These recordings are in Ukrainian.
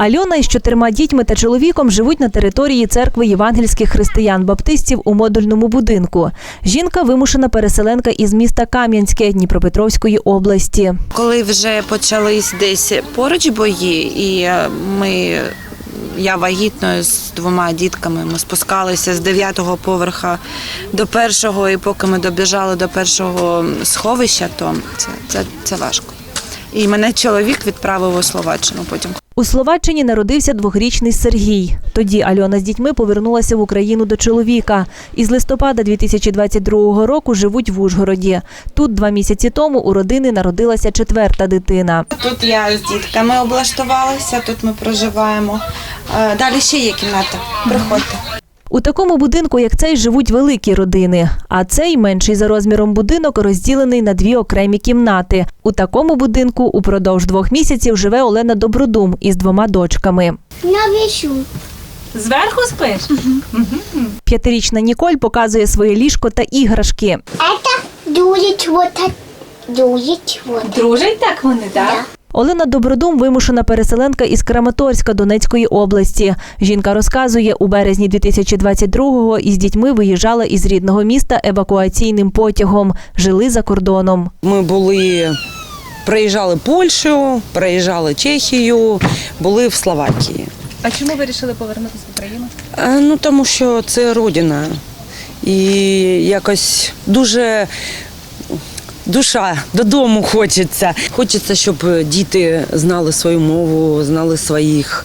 Альона із чотирма дітьми та чоловіком живуть на території церкви євангельських християн-баптистів у модульному будинку. Жінка вимушена переселенка із міста Кам'янське Дніпропетровської області. Коли вже почались десь поруч бої, і е, ми, я вагітною з двома дітками, ми спускалися з дев'ятого поверха до першого, і поки ми добіжали до першого сховища, то це, це, це важко. І мене чоловік відправив у Словаччину потім. У Словаччині народився двохрічний Сергій. Тоді Альона з дітьми повернулася в Україну до чоловіка. Із листопада 2022 року живуть в Ужгороді. Тут два місяці тому у родини народилася четверта дитина. Тут я з дітками облаштувалася, тут ми проживаємо. Е, Далі ще є кімната. Приходьте. У такому будинку, як цей, живуть великі родини. А цей менший за розміром будинок розділений на дві окремі кімнати. У такому будинку упродовж двох місяців живе Олена Добродум із двома дочками. Навіщо? Зверху спиш? П'ятирічна Ніколь показує своє ліжко та іграшки. Это дует вот так. Дует вот. Дружать так вони, так? Олена Добродум вимушена переселенка із Краматорська Донецької області. Жінка розказує, у березні 2022-го із дітьми виїжджала із рідного міста евакуаційним потягом. Жили за кордоном. Ми були, проїжджали Польщу, проїжджали Чехію, були в Словакії. А чому ви вирішили повернутися в Україну? Е, Ну тому що це родина. І якось дуже душа додому хочеться. Хочеться, щоб діти знали свою мову, знали своїх,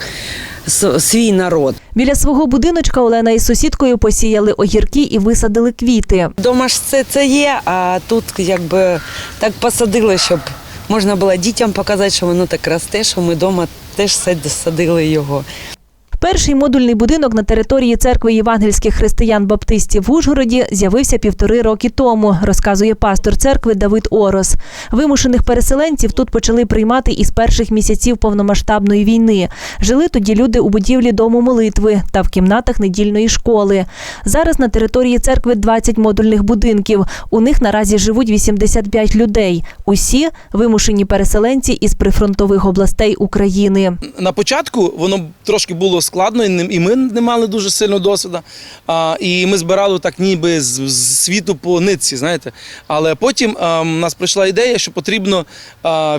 свій народ. Біля свого будиночка Олена із сусідкою посіяли огірки і висадили квіти. Дома ж це, це є, а тут якби так посадили, щоб можна було дітям показати, що воно так росте, що ми вдома теж сад- садили його. Перший модульний будинок на території церкви євангельських християн-баптистів в Ужгороді з'явився півтори роки тому, розказує пастор церкви Давид Орос. Вимушених переселенців тут почали приймати із перших місяців повномасштабної війни. Жили тоді люди у будівлі дому молитви та в кімнатах недільної школи. Зараз на території церкви 20 модульних будинків. У них наразі живуть 85 людей. Усі вимушені переселенці із прифронтових областей України. на початку воно трошки було складно, і ми не мали дуже сильного досвіду. І ми збирали так ніби з, світу по нитці, знаєте. Але потім в нас прийшла ідея, що потрібно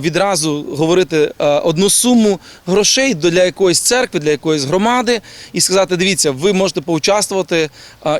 відразу говорити одну суму грошей для якоїсь церкви, для якоїсь громади, і сказати: дивіться, ви можете поучаствувати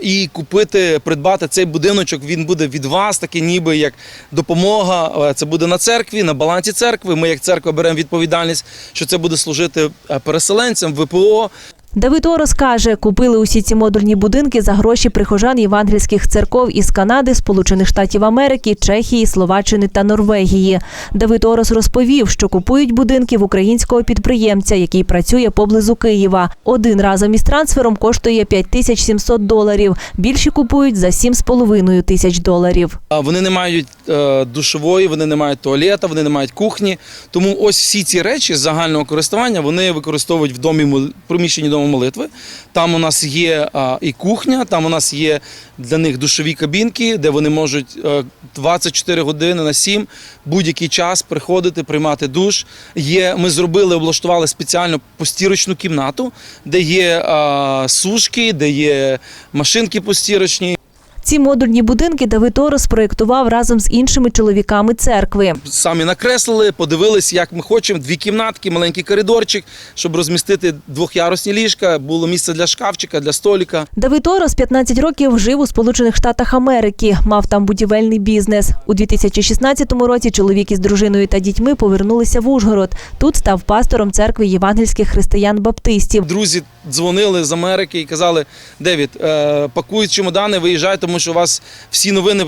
і купити, придбати цей будиночок. Він буде від вас, таке ніби як допомога. Це буде на церкві, на балансі церкви. Ми, як церква, беремо відповідальність, що це буде служити переселенцям, ВПО. Давид Орос каже, купили усі ці модульні будинки за гроші прихожан євангельських церков із Канади, Сполучених Штатів Америки, Чехії, Словаччини та Норвегії. Давид Орос розповів, що купують будинки в українського підприємця, який працює поблизу Києва. Один разом із трансфером коштує 5700 доларів. Більші купують за 7,5 тисяч доларів. Вони не мають е, душової, вони не мають туалета, вони не мають кухні. Тому ось всі ці речі загального користування вони використовують в домі приміщенні дому молитви. Там у нас є і кухня, там у нас є для них душові кабінки, де вони можуть е, 24 години на 7 будь-який час приходити, приймати душ. Є, ми зробили, облаштували спеціально постірочну кімнату, де є сушки, де є машинки постірочні. Ці модульні будинки Давид Орос проєктував разом з іншими чоловіками церкви. самі накреслили, подивились, як ми хочемо. Дві кімнатки, маленький коридорчик, щоб розмістити двохярусні ліжка. Було місце для шкафчика, для століка. Давид Орос 15 років жив у Сполучених Штатах Америки, мав там будівельний бізнес. У 2016 році чоловік із дружиною та дітьми повернулися в Ужгород. Тут став пастором церкви євангельських християн-баптистів. Друзі дзвонили з Америки і казали: Девід, е, пакуй чемодани, виїжджай, тому що у вас всі новини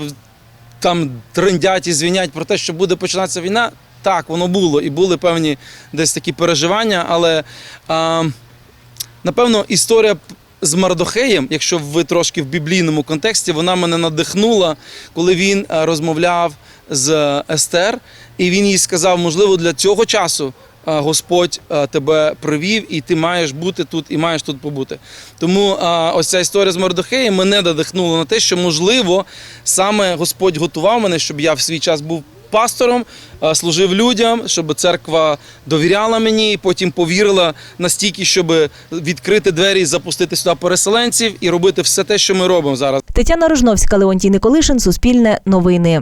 там трендять і звінять про те, що буде починатися війна. Так, воно було, і були певні десь такі переживання, але е, напевно історія з Мардохеєм, якщо ви трошки в біблійному контексті, вона мене надихнула, коли він е, розмовляв з Естер, і він їй сказав, можливо, для цього часу Господь е, тебе привів, і ти маєш бути тут, і маєш тут побути. Тому е, ось ця історія з Мардохеєм мене надихнула на те, що можливо саме Господь готував мене, щоб я в свій час був пастором, е, служив людям, щоб церква довіряла мені, і потім повірила настільки, щоб відкрити двері запустити сюди переселенців і робити все те, що ми робимо зараз. Тетяна Рожновська, Леонтій Николишин, Суспільне новини.